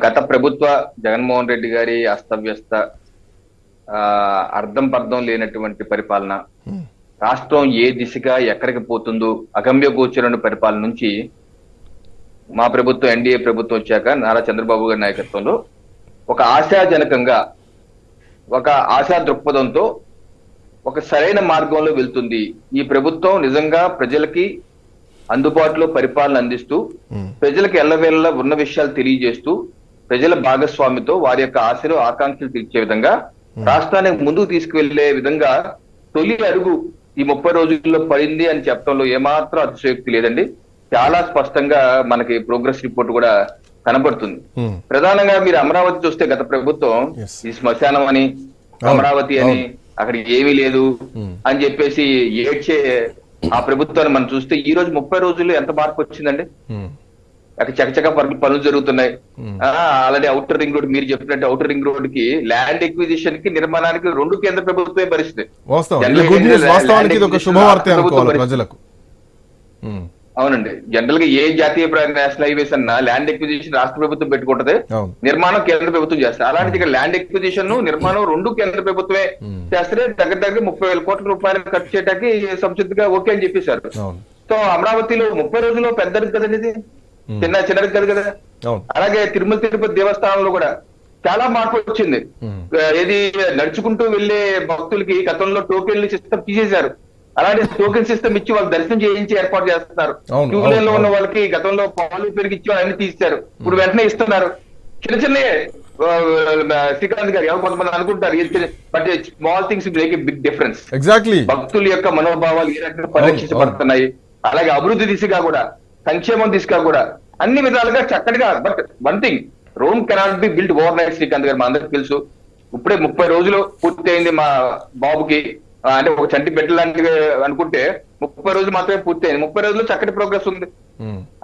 గత ప్రభుత్వ జగన్మోహన్ రెడ్డి గారి అస్తవ్యస్త ఆ, అర్థం పర్థం లేనటువంటి పరిపాలన రాష్ట్రం ఏ దిశగా ఎక్కడికి పోతుందో అగమ్య గోచరణ పరిపాలన నుంచి మా ప్రభుత్వం ఎన్డీఏ ప్రభుత్వం వచ్చాక నారా చంద్రబాబు గారి నాయకత్వంలో ఒక ఆశాజనకంగా ఒక ఆశా దృక్పథంతో ఒక సరైన మార్గంలో వెళ్తుంది. ఈ ప్రభుత్వం నిజంగా ప్రజలకి అందుబాటులో పరిపాలన అందిస్తూ ప్రజలకు ఎల్లవేళలా ఉన్న విషయాలు తెలియజేస్తూ ప్రజల భాగస్వామితో వారి యొక్క ఆశలు ఆకాంక్షలు తీర్చే విధంగా రాష్ట్రాన్ని ముందుకు తీసుకువెళ్ళే విధంగా తొలి అడుగు ఈ ముప్పై రోజుల్లో పడింది అని చెప్పడంలో ఏమాత్రం అతిశయోక్తి లేదండి. చాలా స్పష్టంగా మనకి ప్రోగ్రెస్ రిపోర్ట్ కూడా కనబడుతుంది. ప్రధానంగా మీరు అమరావతి చూస్తే గత ప్రభుత్వం. ఈ శ్మశానం అని అమరావతి అని అక్కడ ఏమీ లేదు. అని చెప్పేసి ఏడ్చే ఆ ప్రభుత్వాన్ని మనం చూస్తే ఈ రోజు ముప్పై రోజుల్లో ఎంత మార్పు వచ్చిందండి? అక్కడ చకచక పనులు పనులు జరుగుతున్నాయి. ఆల్రెడీ అవుటర్ రింగ్ రోడ్ మీరు చెప్పినట్టు అవుటర్ రింగ్ రోడ్కి ల్యాండ్ ఎక్విజిషన్కి నిర్మాణానికి రెండు కేంద్ర ప్రభుత్వమే భరిస్తుంది అవునండి. జనరల్గా ఏ జాతీయ నేషనల్ హైవేస్ అన్నా ల్యాండ్ ఎక్విజిషన్ రాష్ట్ర ప్రభుత్వం పెట్టుకుంటది. నిర్మాణం కేంద్ర ప్రభుత్వం చేస్తారు అలాంటి ఇక్కడ ల్యాండ్ ఎక్విజిషన్ నిర్మాణం రెండు కేంద్ర ప్రభుత్వమే. చేస్తే దగ్గర దగ్గర ముప్పై వేల కోట్ల రూపాయలు ఖర్చు చేయడానికి సంసిద్ధంగా ఓకే అని చెప్పేశారు. సో అమరావతిలో ముప్పై రోజుల్లో పెద్దది కదండి ఇది. చిన్న చిన్నది కాదు కదా. అలాగే తిరుమల తిరుపతి దేవస్థానంలో కూడా చాలా మార్పు వచ్చింది. ఏది నడుచుకుంటూ వెళ్ళే భక్తులకి గతంలో టోకెన్లు సిస్టమ్ తీసేశారు. అలాంటి టోకెన్ సిస్టమ్ ఇచ్చి వాళ్ళకి దర్శనం చేయించి ఏర్పాటు చేస్తున్నారు. అవును, క్యూ అవును, లైన్లో ఉన్న. వాళ్ళకి గతంలో పాలు పెరిగి ఇచ్చి అన్ని తీశారు ఇప్పుడు వెంటనే ఇస్తున్నారు. చిన్న చిన్న శ్రీకాంత్ గారు ఎవరు కొంతమంది అనుకుంటారు but small things make big difference exactly భక్తుల యొక్క మనోభావాలు ఏ రకంగా పరీక్షించబడుతున్నాయి అలాగే అభివృద్ధి దిశగా కూడా. సంక్షేమం దిశగా కూడా. అన్ని విధాలుగా చక్కటిగా but one thing Rome cannot be build overnight Srikanth garu మా అందరికి తెలుసు. ఇప్పుడే ముప్పై రోజులు పూర్తయింది మా బాబుకి. అంటే ఒక చంటి బిడ్డ లాంటివి అనుకుంటే ముప్పై రోజులు మాత్రమే పూర్తయింది. ముప్పై రోజుల్లో చక్కటి ప్రోగ్రెస్ ఉంది.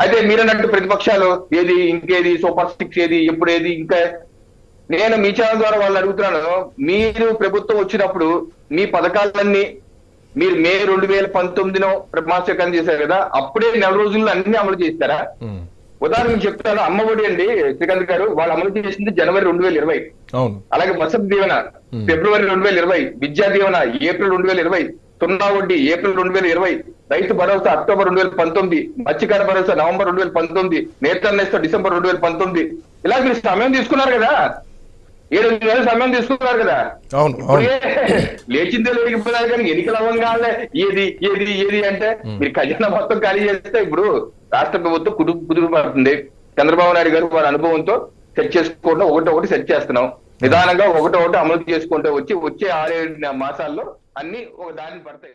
అయితే మీరన్నట్టు ప్రతిపక్షాలు ఏది ఇంకేది సూపర్ స్టిక్స్ ఏది ఎప్పుడు ఏది ఇంకా నేను మీ ఛానల్ ద్వారా వాళ్ళు అడుగుతున్నాను. మీరు ప్రభుత్వం వచ్చినప్పుడు మీ పథకాలన్నీ మీరు మే రెండు వేల పంతొమ్మిదిలో ప్రమాణస్వీకారం చేశారు కదా అప్పుడే నెల రోజుల్లో అన్ని అమలు చేస్తారా? ఉదాహరణకు చెప్తాను అమ్మఒడి అండి శ్రీకాంత్ గారు వాళ్ళు అమలు చేసింది జనవరి రెండు వేల ఇరవై. అలాగే వసతి దీవెన ఫిబ్రవరి రెండు వేల ఇరవై విద్యా దీవెన ఏప్రిల్ రెండు వేల ఇరవై సున్నా వడ్డీ ఏప్రిల్ రెండు వేల ఇరవై రైతు భరోసా అక్టోబర్ రెండు వేల పంతొమ్మిది మత్స్యకార భరోసా నవంబర్ రెండు వేల పంతొమ్మిది నేతన్నెస్తో డిసెంబర్ రెండు వేల పంతొమ్మిది. ఇలా మీరు సమయం తీసుకున్నారు కదా? ఏడు నెలలు సమయం తీసుకున్నారు కదా. అవును లేచిందే లేకపోయినారు కానీ ఎన్నికలు అవ్వగానే ఏది ఏది ఏది అంటే మీరు ఖజానా మొత్తం ఖాళీ చేస్తే ఇప్పుడు రాష్ట్ర ప్రభుత్వం కుదురు కుదురు పడుతుంది. చంద్రబాబు నాయుడు గారు వారి అనుభవంతో సెట్ చేసుకోవడం ఒకటి ఒకటి సెట్ చేస్తున్నాం. నిదానంగా ఒకటి ఒకటి అమలు చేసుకుంటూ వచ్చి వచ్చే ఆరేడు మాసాల్లో అన్ని ఒక దారిని పడతాయి.